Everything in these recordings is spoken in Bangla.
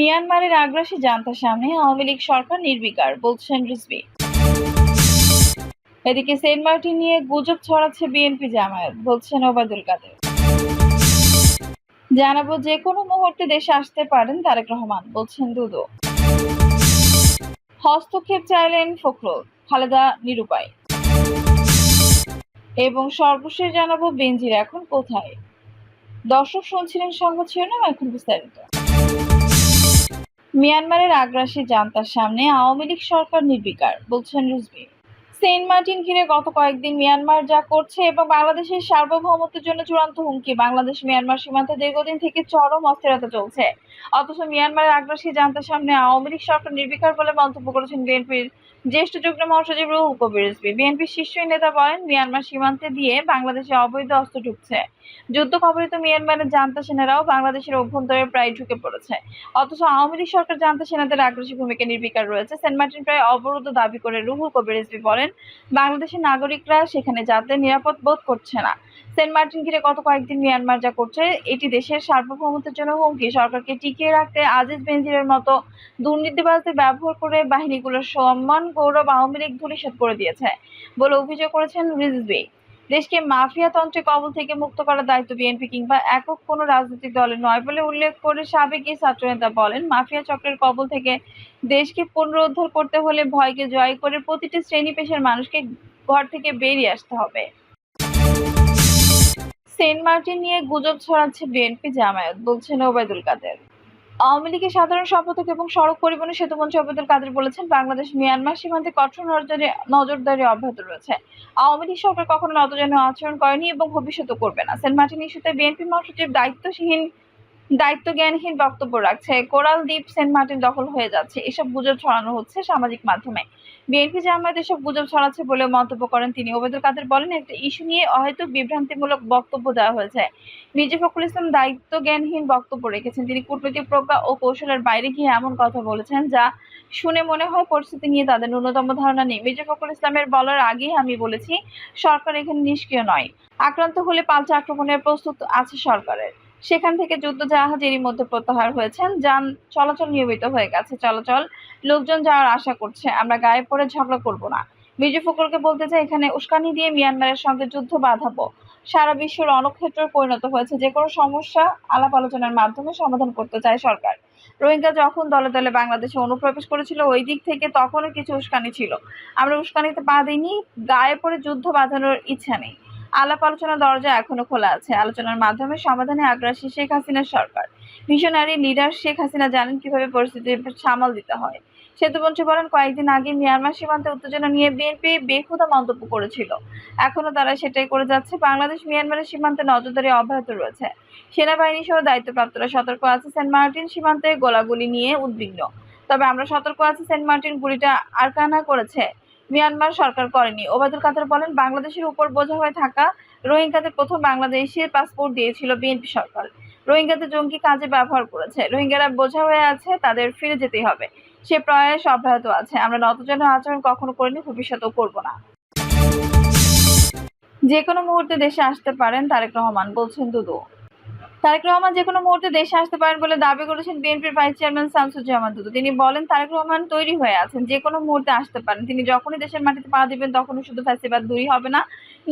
মিয়ানমারের আগ্রাসী জান্তার সামনে আওয়ামী লীগ সরকার নির্বিকার, বলছেন রিজভী। এদিকে সেন্ট মার্টিন নিয়ে গুজব ছড়াচ্ছে বিএনপি জামায়াত, বলছেন ওবায়দুল কাদের। জানাব যে কোনো মুহূর্তে দেশে আসতে পারেন তারেক রহমান, বলছেন দুদু হস্তক্ষেপ চাইলেন ফখরুল, খালেদা নিরুপায়। এবং সর্বশেষ জানাব বেঞ্জির এখন কোথায়? দর্শক শুনছিলেন সংবাদ শিরোনাম, এখন বিস্তারিত। মিয়ানমারের আগ্রাসী জানতার সামনে আওয়ামী লীগ সরকার নির্বিকার, বলছেন রুজবি সেন্ট মার্টিন ঘিরে গত কয়েকদিন মিয়ানমার যা করছে এবং বাংলাদেশের সার্বভৌমত্বের জন্য চূড়ান্ত হুমকি, বাংলাদেশ মিয়ানমার সীমান্তে দীর্ঘদিন থেকে চরম অস্থিরতা চলছে। অথচ মিয়ানমারের আগ্রাসী জানতার সামনে আওয়ামী লীগ সরকার নির্বিকার বলে মন্তব্য করেছেন বিএনপির জ্যেষ্ঠ যুগ্ম মহাসচিব রুহুল কবির রিজভী বিএনপির শীর্ষ নেতা বলেন, মিয়ানমার সীমান্তে দিয়ে বাংলাদেশে অবৈধ অস্ত্র ঢুকছে। যুদ্ধ কবলিত মিয়ানমারের জান্তা সেনারাও বাংলাদেশের অভ্যন্তরে প্রায় ঢুকে পড়েছে। অথচ আওয়ামী লীগ সরকার জান্তা সেনাদের আগ্রাসী ভূমিকা নির্বিকার রয়েছে। সেন্ট মার্টিন প্রায় অবরুদ্ধ দাবি করে রুহুল কবির রিজভী বলেন, বাংলাদেশের নাগরিকরা সেখানে যাতে নিরাপদ বোধ করছে না। সেন্ট মার্টিন ঘিরে গত কয়েকদিন মিয়ানমার যা করছে, এটি দেশের সার্বভৌমত্বের জন্য হুমকি। সরকারকে টিকিয়ে রাখতে আজিজ বেনজিরের মতো দুর্নীতিবাজদের ব্যবহার করে বাহিনীগুলোর সম্মান, গৌরব আওয়ামী লীগ ধূলিসাৎ করে দিয়েছে বলে অভিযোগ করেছেন রিজভী দেশকে মাফিয়া তন্ত্রের কবল থেকে মুক্ত করার দায়িত্ব বিএনপি কিংবা একক কোনো রাজনৈতিক দলের নয় বলে উল্লেখ করে সাবেক এই ছাত্রনেতা বলেন, মাফিয়া চক্রের কবল থেকে দেশকে পুনরুদ্ধার করতে হলে ভয়কে জয় করে প্রতিটি শ্রেণি পেশার মানুষকে ঘর থেকে বেরিয়ে আসতে হবে। সেন্ট মার্টিন নিয়ে গুজব ছড়াচ্ছে বিএনপি জামায়াত, বলছেন ওবায়দুল কাদের। আওয়ামী লীগের সাধারণ সম্পাদক এবং সড়ক পরিবহন সেতুমন্ত্রী ওবায়দুল কাদের বলেছেন, বাংলাদেশ মিয়ানমার সীমান্তে কঠোর নজরে নজরদারি অব্যাহত রয়েছে। আওয়ামী লীগ সরকার কখনো নতজানু আচরণ করেনি এবং ভবিষ্যতে করবে না। সেন্ট মার্টিন ইস্যুতে বিএনপি মহাসচিব দায়িত্বহীন দায়িত্ব জ্ঞানহীন বক্তব্য রাখছে। কোরাল দ্বীপ সেন্ট মার্টিন দখল হয়ে যাচ্ছে। এসব গুজব ছড়ানো হচ্ছে সামাজিক মাধ্যমে। বিএনপি জামায়াত এসব গুজব ছড়াচ্ছে বলে মন্তব্য করেন তিনি। ওবেদুল কাদের বলেন, একটা ইস্যু নিয়ে হয়তো বিভ্রান্তিমূলক বক্তব্য দেওয়া হয়েছে। মির্জা ফখরুল ইসলাম দায়িত্ব জ্ঞানহীন বক্তব্য রেখেছেন। তিনি কূটনৈতিক প্রজ্ঞা ও কৌশলের বাইরে গিয়ে এমন কথা বলেছেন যা শুনে মনে হয় পরিস্থিতি নিয়ে তাদের ন্যূনতম ধারণা নেই। মির্জা ফখরুল ইসলামের বলার আগেই আমি বলেছি, সরকার এখানে নিষ্ক্রিয় নয়। আক্রান্ত হলে পাল্টা আক্রমণের প্রস্তুত আছে সরকারের। সেখান থেকে যুদ্ধ জাহাজ এরই মধ্যে প্রত্যাহার হয়েছেন, যান চলাচল নিয়মিত হয়ে গেছে। চলাচল, লোকজন যাওয়ার আশা করছে, আমরা গায়ে পড়ে ঝগড়া করব না। মির্জা ফখরুলকে বলতে চাই, এখানে উস্কানি দিয়ে মিয়ানমারের সঙ্গে যুদ্ধ বাঁধাবো। সারা বিশ্ব রণক্ষেত্র পরিণত হয়েছে, যে কোনো সমস্যা আলাপ আলোচনার মাধ্যমে সমাধান করতে চায় সরকার। রোহিঙ্গা যখন দলে দলে বাংলাদেশে অনুপ্রবেশ করেছিল, ওই দিক থেকে তখনও কিছু উস্কানি ছিল। আমরা উস্কানিতে পা দিইনি, গায়ে পড়ে যুদ্ধ বাঁধানোর ইচ্ছা নেই। আলাপ আলোচনার দরজা এখনও খোলা আছে। আলোচনার মাধ্যমে সমাধানে আগ্রাসী শেখ হাসিনার সরকার। মিশনারি লিডার শেখ হাসিনা জানেন কীভাবে পরিস্থিতি সামাল দিতে হয়। সেতুমন্ত্রী বলেন, কয়েকদিন আগে মিয়ানমার সীমান্তে উত্তেজনা নিয়ে বিএনপি বেহুদা মন্তব্য করেছিল। এখনও তারা সেটাই করে যাচ্ছে। বাংলাদেশ মিয়ানমারের সীমান্তে নজরদারি অব্যাহত রয়েছে। সেনাবাহিনী সহ দায়িত্বপ্রাপ্তরা সতর্ক আছে সেন্ট মার্টিন সীমান্তে গোলাগুলি নিয়ে উদ্বিগ্ন। তবে আমরা সতর্ক আছি, সেন্ট মার্টিন গুলিটা আরকানা করেছে। মিয়ানমার সরকার করেনি। ওবায়দুল কাদের বলেন, বাংলাদেশের উপর বোঝা হয়ে থাকা রোহিঙ্গাদের প্রথম বাংলাদেশের পাসপোর্ট দিয়েছিল বিএনপি সরকার। রোহিঙ্গাদের জঙ্গি কাজে ব্যবহার করেছে। রোহিঙ্গারা বোঝা হয়ে আছে, তাদের ফিরে যেতেই হবে। সে প্রয়াস অব্যাহত আছে। আমরা নতজন আচরণ কখনো করিনি, ভবিষ্যতেও করব না। যে কোনো মুহূর্তে দেশে আসতে পারেন তারেক রহমান, বলছেন দুদু। তারেক রহমান যে কোনো মুহূর্তে দেশে আসতে পারেন বলে দাবি করেছেন বিএনপির ভাইস চেয়ারম্যান শামসুজ্জামান দুদু। তিনি বলেন, তারেক রহমান তৈরি হয়ে আছেন, যে কোনো মুহূর্তে আসতে পারেন। তিনি যখনই দেশের মাটিতে পা দিবেন, তখনই শুধু ফ্যাসিবাদ দূরই হবে না,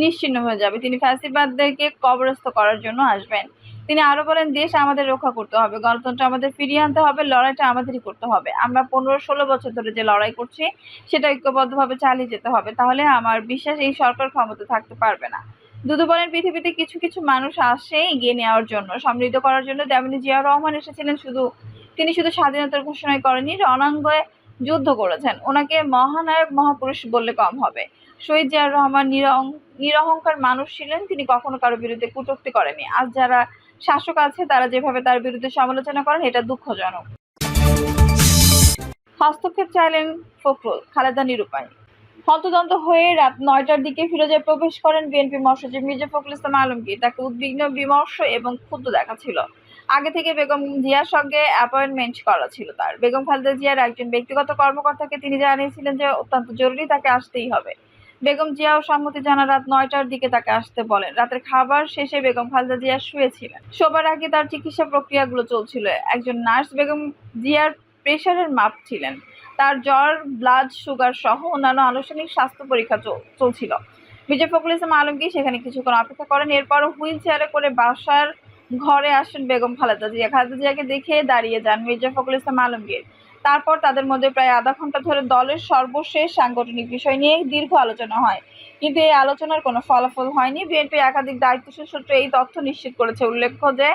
নিশ্চিন্ন হয়ে যাবে। তিনি ফ্যাসিবাদদেরকে কবরস্থ করার জন্য আসবেন। তিনি আরও বলেন, দেশ আমাদের রক্ষা করতে হবে, গণতন্ত্র আমাদের ফিরিয়ে আনতে হবে, লড়াইটা আমাদেরই করতে হবে। আমরা পনেরো ষোলো বছর ধরে যে লড়াই করছি, সেটা ঐক্যবদ্ধভাবে চালিয়ে যেতে হবে। তাহলে আমার বিশ্বাস, এই সরকার ক্ষমতা থাকতে পারবে না। দুদু বলেন পৃথিবীতে কিছু কিছু মানুষ আসে এগিয়ে নেওয়ার জন্য, সমৃদ্ধ করার জন্য। তেমনি জিয়া রহমান এসেছিলেন শুধু, তিনি শুধু স্বাধীনতার ঘোষণাই করেনি রণাঙ্গয়ে যুদ্ধ করেছেন। ওনাকে মহানায়ক, মহাপুরুষ বললে কম হবে। শহীদ জিয়াউর রহমান নিরং নিরহংকার মানুষ ছিলেন, তিনি কখনো কারও বিরুদ্ধে কটূক্তি করেনি আজ যারা শাসক আছে, তারা যেভাবে তার বিরুদ্ধে সমালোচনা করেন, এটা দুঃখজনক। হস্তক্ষেপ চাইলেন ফখরুল, খালেদা নিরুপায়। হন্তদন্ত হয়ে রাত নয়টার দিকে ফিরোজে প্রবেশ করেন বিএনপি মহাসচিব মির্জা ফখরুল ইসলাম আলমগীর। তাকে উদ্বিগ্ন, বিমর্ষ এবং ক্ষুব্ধ দেখাচ্ছিল আগে থেকে বেগম জিয়ার সঙ্গে অ্যাপয়েন্টমেন্ট করা ছিল তার। বেগম খালেদা জিয়ার একজন ব্যক্তিগত কর্মকর্তাকে তিনি জানিয়েছিলেন যে অত্যন্ত জরুরি তাকে আসতেই হবে। বেগম জিয়াও সম্মতি জানা রাত নয়টার দিকে তাকে আসতে বলেন। রাতের খাবার শেষে বেগম খালেদা জিয়া শুয়েছিলেন। শোবার আগে তার চিকিৎসা প্রক্রিয়াগুলো চলছিল। একজন নার্স বেগম জিয়ার প্রেশারের মাপ ছিলেন। তার জ্বর ব্লাড সুগার সহ অন্যান্য আনুষ্ঠানিক স্বাস্থ্য পরীক্ষা চল- চলছিল। বিজয় ফখরুল ইসলাম আলমগীর সেখানে কিছুক্ষণ অপেক্ষা করেন। এরপর হুইল চেয়ারে করে বাসার ঘরে আসেন বেগম খালেদা জিয়া। খালেদা জিয়াকে দেখে দাঁড়িয়ে যান মির্জা ফখরুল ইসলাম আলমগীর। তারপর তাদের মধ্যে প্রায় আধা ঘণ্টা ধরে দলের সর্বশেষ সাংগঠনিক বিষয় নিয়ে দীর্ঘ আলোচনা হয়। কিন্তু এই আলোচনার কোনো ফলাফল হয়নি। বিএনপি একাধিক দায়িত্বশীল সূত্রে এই তথ্য নিশ্চিত করেছে। উল্লেখ্য যে,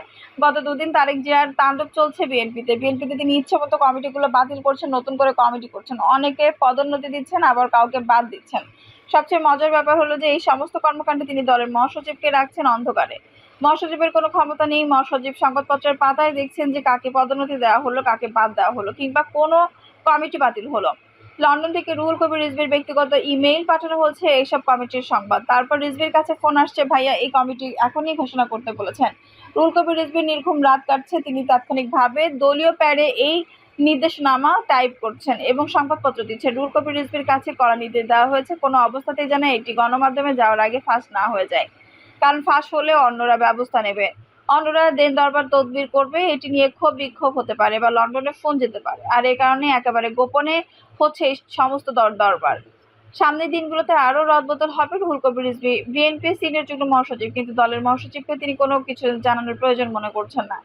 গত দুদিন তারেক জিয়ার তাণ্ডব চলছে বিএনপিতে। বিএনপিতে তিনি ইচ্ছামতো কমিটিগুলো বাতিল করছেন, নতুন করে কমিটি করছেন। অনেকে পদোন্নতি দিচ্ছেন, আবার কাউকে বাদ দিচ্ছেন। সবচেয়ে মজার ব্যাপার হলো যে, এই সমস্ত কর্মকাণ্ডে তিনি দলের মহাসচিবকে রাখছেন অন্ধকারে। মহাসচিবের কোনো ক্ষমতা নেই। মহাসচিব সংবাদপত্রের পাতায় দেখছেন যে কাকে পদোন্নতি দেওয়া হলো, কাকে বাদ দেওয়া হলো কিংবা কোনো কমিটি বাতিল হলো। লন্ডন থেকে রুহুল কবির রিজভির ব্যক্তিগত ইমেইল পাঠানো হচ্ছে এইসব কমিটির সংবাদ। তারপর রিজভির কাছে ফোন আসছে, ভাইয়া, এই কমিটি এখনই ঘোষণা করতে বলেছেন। রুহুল কবির রিজভির নির্ঘুম রাত কাটছে। তিনি তাৎক্ষণিকভাবে দলীয় প্যারে এই নির্দেশনামা টাইপ করছেন এবং সংবাদপত্র দিচ্ছে। রুহুল কবির রিজভির কাছে কড়া নির্দেশ দেওয়া হয়েছে। কোনো অবস্থাতেই যেন এটি গণমাধ্যমে যাওয়ার আগে ফাঁস না হয়ে যায়। কারণ ফাঁস হলে অন্যরা ব্যবস্থা নেবে। অন্যরা দেন দরবার তদবির করবে, এটি নিয়ে ক্ষোভ বিক্ষোভ হতে পারে বা লন্ডনে ফোন যেতে পারে। আর এ কারণে একেবারে গোপনে হচ্ছে সমস্ত দর দরবার। সামনের দিনগুলোতে আরও রদবদল হবে রুহুল রিজভি। বিএনপি সিনিয়র যুগ্ম মহাসচিব, কিন্তু দলের মহাসচিবকে তিনি কোনো কিছু জানানোর প্রয়োজন মনে করছেন না।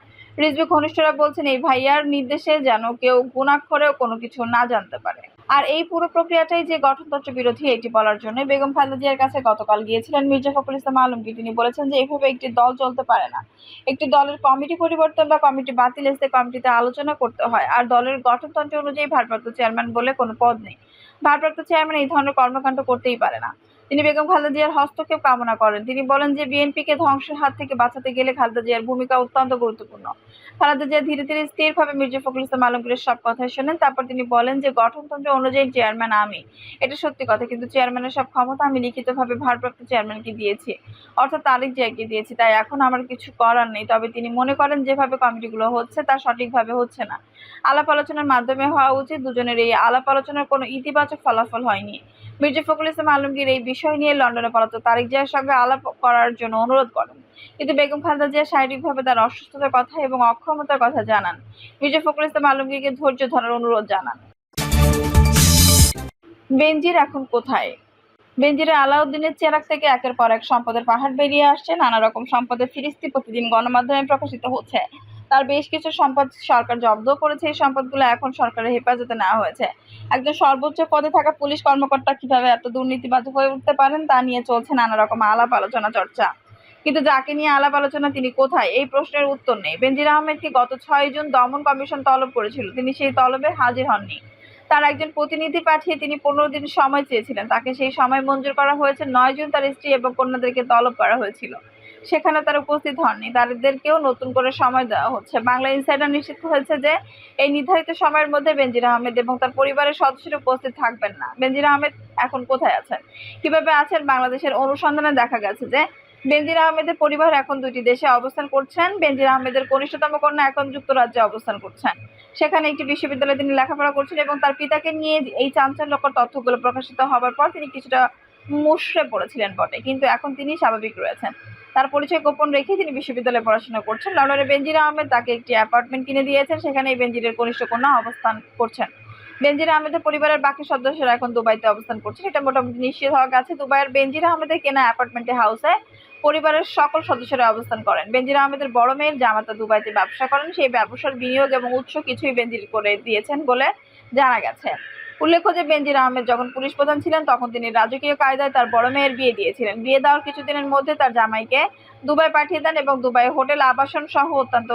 রিজভি ঘনিষ্ঠরা বলছেন, এই ভাইয়ার নির্দেশে যেন কেউ গুণাক্ষরেও কোনো কিছু না জানতে পারে। আর এই পুরো প্রক্রিয়াটাই যে গঠনতন্ত্র বিরোধী, এটি বলার জন্য বেগম খালেদা জিয়ার কাছে গতকাল গিয়েছিলেন মির্জা ফখরুল ইসলাম আলমগীর। তিনি বলেছেন যে এভাবে একটি দল চলতে পারে না। একটি দলের কমিটি পরিবর্তন বা কমিটি বাতিল এসে কমিটিতে আলোচনা করতে হয়। আর দলের গঠনতন্ত্র অনুযায়ী ভারপ্রাপ্ত চেয়ারম্যান বলে কোনো পদ নেই। ভারপ্রাপ্ত চেয়ারম্যান এই ধরনের কর্মকাণ্ড করতেই পারে না। তিনি বেগম খালেদা জিয়ার হস্তক্ষেপ কামনা করেন। তিনি বলেন যে, বিএনপিকে ধ্বংসের হাত থেকে বাঁচাতে গেলে খালেদা জিয়ার ভূমিকা অত্যন্ত গুরুত্বপূর্ণ। খালেদা জিয়া ধীরে ধীরে স্থিরভাবে মির্জা ফখরুল ইসলাম আলমগীরের সব কথাই শোনেন। তারপর তিনি বলেন যে, গঠনতন্ত্র অনুযায়ী চেয়ারম্যান আমি। এটা সত্যি কথা, কিন্তু চেয়ারম্যানের সব ক্ষমতা আমি লিখিতভাবে ভারপ্রাপ্ত চেয়ারম্যানকে দিয়েছি। অর্থাৎ তারেক জিয়াকে দিয়েছি, তাই এখন আমার কিছু করার নেই। তবে তিনি মনে করেন যেভাবে কমিটিগুলো হচ্ছে, তা সঠিকভাবে হচ্ছে না। আলাপ আলোচনার মাধ্যমে হওয়া উচিত দুজনের এই আলাপ আলোচনার কোনো ইতিবাচক ফলাফল হয়নি। মির্জা ফখরুল ইসলাম আলমগীর এই বিষয় নিয়ে লন্ডনে পলাতক তারেক জিয়ার সঙ্গে আলাপ করার জন্য অনুরোধ করেন। কিন্তু বেগম খালেদা জিয়া শারীরিকভাবে তার অসুস্থতার কথা এবং অক্ষমতার কথা জানান। মির্জা ফখরুল ইসলাম আলমগীরকে ধৈর্য ধরার অনুরোধ জানান। বেনজির এখন কোথায়? বেনজিরে আলাউদ্দিনের চেরাক থেকে একের পর এক সম্পদের পাহাড় বেরিয়ে আসছে। নানা রকম সম্পদের ফিরিস্তি প্রতিদিন গণমাধ্যমে প্রকাশিত হচ্ছে। তার বেশ কিছু সম্পদ সরকার জব্দ করেছে। এই সম্পদগুলো এখন সরকারের হেফাজতে নেওয়া হয়েছে। একজন সর্বোচ্চ পদে থাকা পুলিশ কর্মকর্তা কীভাবে এত দুর্নীতিবাজ হয়ে উঠতে পারেন তা নিয়ে চলছে নানা রকম আলাপ আলোচনা চর্চা। কিন্তু যাকে নিয়ে আলাপ আলোচনা, তিনি কোথায়? এই প্রশ্নের উত্তর নেই। বেনজির আহমেদকে গত ছয় জুন দমন কমিশন তলব করেছিল? তিনি সেই তলবে হাজির হননি। তার একজন প্রতিনিধি পাঠিয়ে তিনি পনেরো দিন সময় চেয়েছিলেন। তাকে সেই সময় মঞ্জুর করা হয়েছে। নয় জুন তার স্ত্রী এবং কন্যাদেরকে তলব করা হয়েছিল। সেখানে তারা উপস্থিত হননি। তাদেরকেও নতুন করে সময় দেওয়া হচ্ছে। বাংলা ইনসাইডার নিশ্চিত হয়েছে যে, এই নির্ধারিত সময়ের মধ্যে বেনজির আহমেদ এবং তার পরিবারের সদস্যরা উপস্থিত থাকবেন না। বেনজির আহমেদ এখন কোথায় আছেন? কীভাবে আছেন? বাংলাদেশের অনুসন্ধানে দেখা গেছে যে, বেনজির আহমেদের পরিবার এখন দুটি দেশে অবস্থান করছেন। বেনজির আহমেদের কনিষ্ঠতম কন্যা এখন যুক্তরাজ্যে অবস্থান করছেন। সেখানে একটি বিশ্ববিদ্যালয়ে তিনি লেখাপড়া করছেন এবং তার পিতাকে নিয়ে এই চাঞ্চল্যকর তথ্যগুলো প্রকাশিত হবার পর তিনি কিছুটা মুশড়ে পড়েছিলেন বটে। কিন্তু এখন তিনি স্বাভাবিক রয়েছেন। তার পরিচয় গোপন রেখে তিনি বিশ্ববিদ্যালয়ে পড়াশোনা করছেন। লন্ডনে বেনজির আহমেদ তাকে একটি অ্যাপার্টমেন্ট কিনে দিয়েছেন সেখানে এই বেনজিরের কনিষ্ঠ কন্যা অবস্থান করছেন। বেনজির আহমেদের পরিবারের বাকি সদস্যরা এখন দুবাইতে অবস্থান করছেন। এটা মোটামুটি নিশ্চিত হওয়া গেছে। দুবাইয়ের বেনজির আহমেদের কেনা অ্যাপার্টমেন্টে হাউসে পরিবারের সকল সদস্যরা অবস্থান করেন। বেনজির আহমেদের বড় মেয়ের জামাতা দুবাইতে ব্যবসা করেন। সেই ব্যবসার বিনিয়োগ এবং উৎস কিছুই বেনজির করে দিয়েছেন বলে জানা গেছে। উল্লেখ্য যে বেনজির আহমেদ যখন পুলিশ প্রধান ছিলেন, তখন তিনি রাজকীয় কায়দায় তার বড় মেয়ের বিয়ে দিয়েছিলেন। বিয়ে দেওয়ার কিছুদিনের মধ্যে তার জামাইকে দুবাই পাঠিয়ে দেন এবং দুবাই হোটেল, আবাসন সহ অত্যন্ত,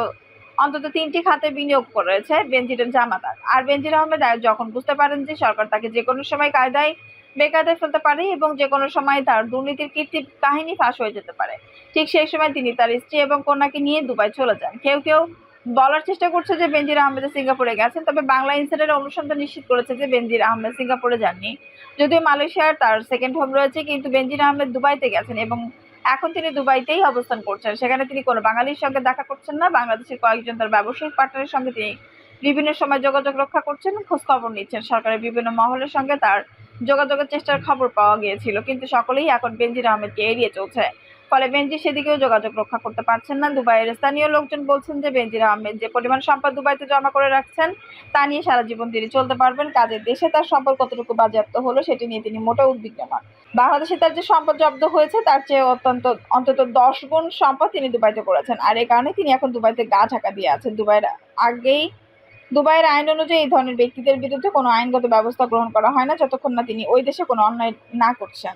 অন্তত তিনটি খাতে বিনিয়োগ করেছে বেনজিরের জামাতার আর বেনজির আহমেদ যখন বুঝতে পারেন যে সরকার তাকে যে কোনো সময় কায়দায়, বেকায়দায় ফেলতে পারে এবং যে কোনো সময় তার দুর্নীতির কীর্তি কাহিনী ফাঁস হয়ে যেতে পারে, ঠিক সেই সময় তিনি তার স্ত্রী এবং কন্যাকে নিয়ে দুবাই চলে যান। কেউ কেউ বলার চেষ্টা করছে যে বেনজির আহমেদ সিঙ্গাপুরে গেছেন, তবে বাংলা ইনসাইডারের অনুসন্ধান নিশ্চিত করেছে যে বেনজির আহমেদ সিঙ্গাপুরে যাননি। যদিও মালয়েশিয়ার তার সেকেন্ড হোম রয়েছে, কিন্তু বেনজির আহমেদ দুবাইতে গেছেন এবং এখন তিনি দুবাইতেই অবস্থান করছেন। সেখানে তিনি কোনো বাঙালির সঙ্গে দেখা করছেন না, বাংলাদেশের কয়েকজন তার ব্যবসায়িক পার্টনারের সঙ্গে তিনি বিভিন্ন সময় যোগাযোগ রক্ষা করছেন, খোঁজখবর নিচ্ছেন। সরকারের বিভিন্ন মহলের সঙ্গে তার যোগাযোগের চেষ্টার খবর পাওয়া গিয়েছিল, কিন্তু সকলেই এখন বেনজির আহমেদকে এড়িয়ে চলছে। ফলে বেনজির সেদিকেও যোগাযোগ রক্ষা করতে পারছেন না। দুবাইয়ের স্থানীয় লোকজন বলছেন যে, বেনজির আহমেদ যে পরিমাণ সম্পদ দুবাইতে জমা করে রাখছেন, তা নিয়ে সারা জীবন তিনি চলতে পারবেন। কাজের দেশে তার সম্পদ কতটুকু বাজেয়াপ্ত হলো, সেটি নিয়ে তিনি মোটেও উদ্বিগ্ন নন। বাংলাদেশে তার যে সম্পদ জব্দ হয়েছে, তার চেয়ে অত্যন্ত, অন্তত দশ গুণ সম্পদ তিনি দুবাইতে করেছেন। আর এই কারণে তিনি এখন দুবাইতে গা ঢাকা দিয়ে আছেন। দুবাইয়ের আগেই, দুবাইয়ের আইন অনুযায়ী এই ধরনের ব্যক্তিদের বিরুদ্ধে কোনো আইনগত ব্যবস্থা গ্রহণ করা হয় না, যতক্ষণ না তিনি ওই দেশে কোনো অন্যায় না করছেন।